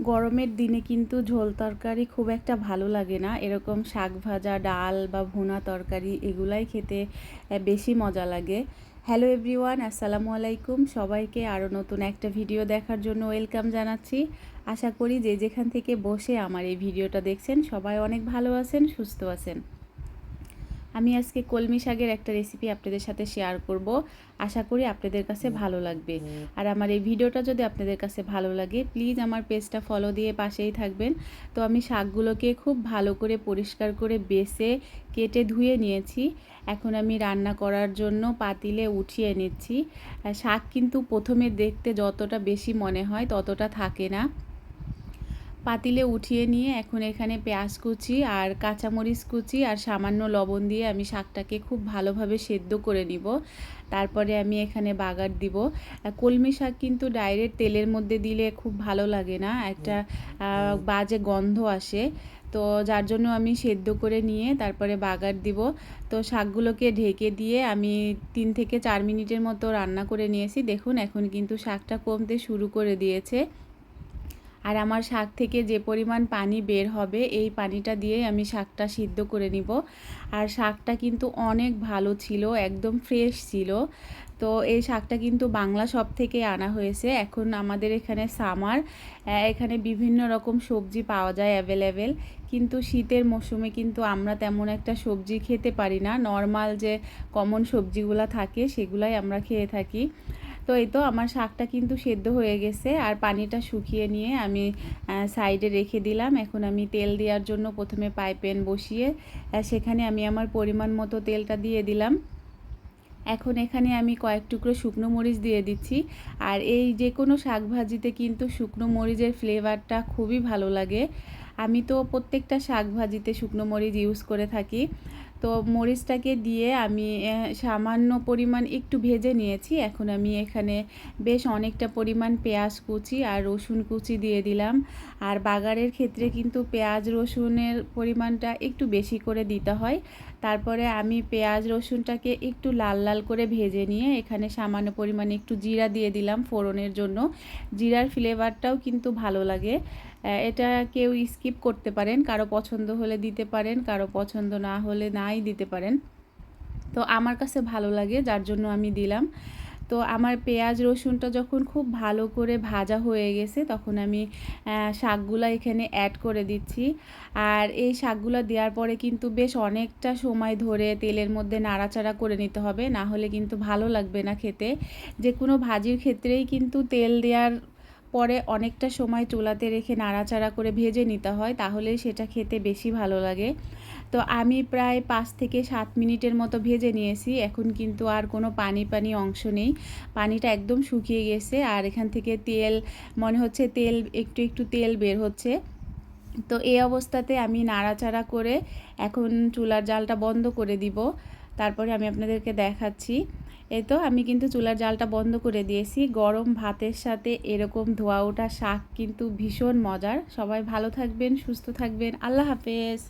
গরমের দিনে কিন্তু ঝোল তরকারি খুব একটা ভালো লাগে না। এরকম শাক ভাজা, ডাল বা ভুনা তরকারি এগুলাই খেতে বেশি মজা লাগে। হ্যালো এভরিওয়ান আসসালামু আলাইকুম। সবাইকে আরও নতুন একটা ভিডিও দেখার জন্য ওয়েলকাম জানাচ্ছি। আশা করি যে যেখান থেকে বসে আমার এই ভিডিওটা দেখছেন, সবাই অনেক ভালো আছেন, সুস্থ আছেন। আমি আজকে কলমি শাকের একটা রেসিপি আপনাদের সাথে শেয়ার করব। আশা করি আপনাদের কাছে ভালো লাগবে। আর আমার এই ভিডিওটা যদি আপনাদের কাছে ভালো লাগে প্লিজ আমার পেজটা ফলো দিয়ে পাশেই থাকবেন। তো আমি শাকগুলোকে খুব ভালো করে পরিষ্কার করে বেছে কেটে ধুয়ে নিয়েছি। এখন আমি রান্না করার জন্য পাতিলে উঠিয়ে নিচ্ছি। শাক কিন্তু প্রথমে দেখতে যতটা বেশি মনে হয় ততটা থাকে না। পাতিলে উঠিয়ে নিয়ে এখন এখানে পেঁয়াজ কুচি আর কাঁচামরিচ কুচি আর সামান্য লবণ দিয়ে আমি শাকটাকে খুব ভালোভাবে সেদ্ধ করে নিব। তারপরে আমি এখানে বাগার দিব। কলমি শাক কিন্তু ডাইরেক্ট তেলের মধ্যে দিলে খুব ভালো লাগে না, একটা বাজে গন্ধ আসে। তো যার জন্য আমি সেদ্ধ করে নিয়ে তারপরে বাগার দিব। তো শাকগুলোকে ঢেকে দিয়ে আমি তিন থেকে চার মিনিটের মতো রান্না করে নিয়েছি। দেখুন, এখন কিন্তু শাকটা কমতে শুরু করে দিয়েছে। আর আমার শাক থেকে যে পরিমাণ পানি বের হবে, এই পানিটা দিয়ে আমি শাকটা সিদ্ধ করে নিব। আর শাকটা কিন্তু অনেক ভালো ছিল, একদম ফ্রেশ ছিল। তো এই শাকটা কিন্তু বাংলা সব থেকে আনা হয়েছে। এখন আমাদের এখানে সামার এখানে বিভিন্ন রকম সবজি পাওয়া যায় অ্যাভেলেবেল। কিন্তু শীতের মৌসুমে কিন্তু আমরা তেমন একটা সবজি খেতে পারি না। নর্মাল যে কমন সবজিগুলো থাকে, সেগুলাই আমরা খেয়ে থাকি। তো এই তো আমার শাকটা কিন্তু সেদ্ধ হয়ে গেছে আর পানিটা শুকিয়ে নিয়ে আমি সাইডে রেখে দিলাম। এখন আমি তেল দেওয়ার জন্য প্রথমে পাইপেন বসিয়ে সেখানে আমি আমার পরিমাণ মতো তেলটা দিয়ে দিলাম। এখন এখানে আমি কয়েক টুকরো শুকনো মরিচ দিয়ে দিচ্ছি। আর এই যে কোনো শাক ভাজিতে কিন্তু শুকনো মরিচের ফ্লেভারটা খুবই ভালো লাগে। আমি তো প্রত্যেকটা শাক ভাজিতে শুকনো মরিচ ইউজ করে থাকি। তো মরিচটাকে দিয়ে আমি সামান্য পরিমাণ একটু ভেজে নিয়েছি। এখন আমি এখানে বেশ অনেকটা পরিমাণ পেঁয়াজ কুচি আর রসুন কুচি দিয়ে দিলাম। আর বাগারের ক্ষেত্রে কিন্তু পেঁয়াজ রসুনের পরিমাণটা একটু বেশি করে দিতে হয়। তারপরে আমি পেঁয়াজ রসুনটাকে একটু লাল লাল করে ভেজে নিয়ে এখানে সামান্য পরিমাণে একটু জিরা দিয়ে দিলাম ফোড়নের জন্য। জিরার ফ্লেভারটাও কিন্তু ভালো লাগে। এটা কেউ স্কিপ করতে পারেন, কারও পছন্দ হলে দিতে পারেন, কারও পছন্দ না হলে নাই দিতে পারেন। তো আমার কাছে ভালো লাগে, যার জন্য আমি দিলাম। তো আমার পেঁয়াজ রসুনটা যখন খুব ভালো করে ভাজা হয়ে গেছে, তখন আমি শাকগুলো এখানে অ্যাড করে দিচ্ছি। আর এই শাকগুলো দেওয়ার পরে কিন্তু বেশ অনেকটা সময় ধরে তেলের মধ্যে নাড়াচাড়া করে নিতে হবে। না হলে কিন্তু ভালো লাগবে না খেতে। যে কোনো ভাজির ক্ষেত্রেই কিন্তু তেল দেওয়ার পরে অনেকটা সময় চুলাতে রেখে নাড়াচাড়া করে ভেজে নিতে হয় তাহলেই সেটা খেতে বেশি ভালো লাগে। তো আমি প্রায় পাঁচ থেকে সাত মিনিটের মতো ভেজে নিয়েছি, এখন কিন্তু আর কোনো পানি পানি অংশ নেই। পানিটা একদম শুকিয়ে গেছে আর এখান থেকে তেল, মনে হচ্ছে তেল, একটু একটু তেল বের হচ্ছে। তো এই অবস্থাতে আমি নাড়াচাড়া করে এখন চুলার জালটা বন্ধ করে দিব। তারপরে আমি আপনাদেরকে দেখাচ্ছি। এই তো আমি কিন্তু চুলার জালটা বন্ধ করে দিয়েছি। গরম ভাতের সাথে এরকম ধোয়া ওঠা শাক কিন্তু ভীষণ মজার। সবাই ভালো থাকবেন, সুস্থ থাকবেন। আল্লাহ হাফেজ।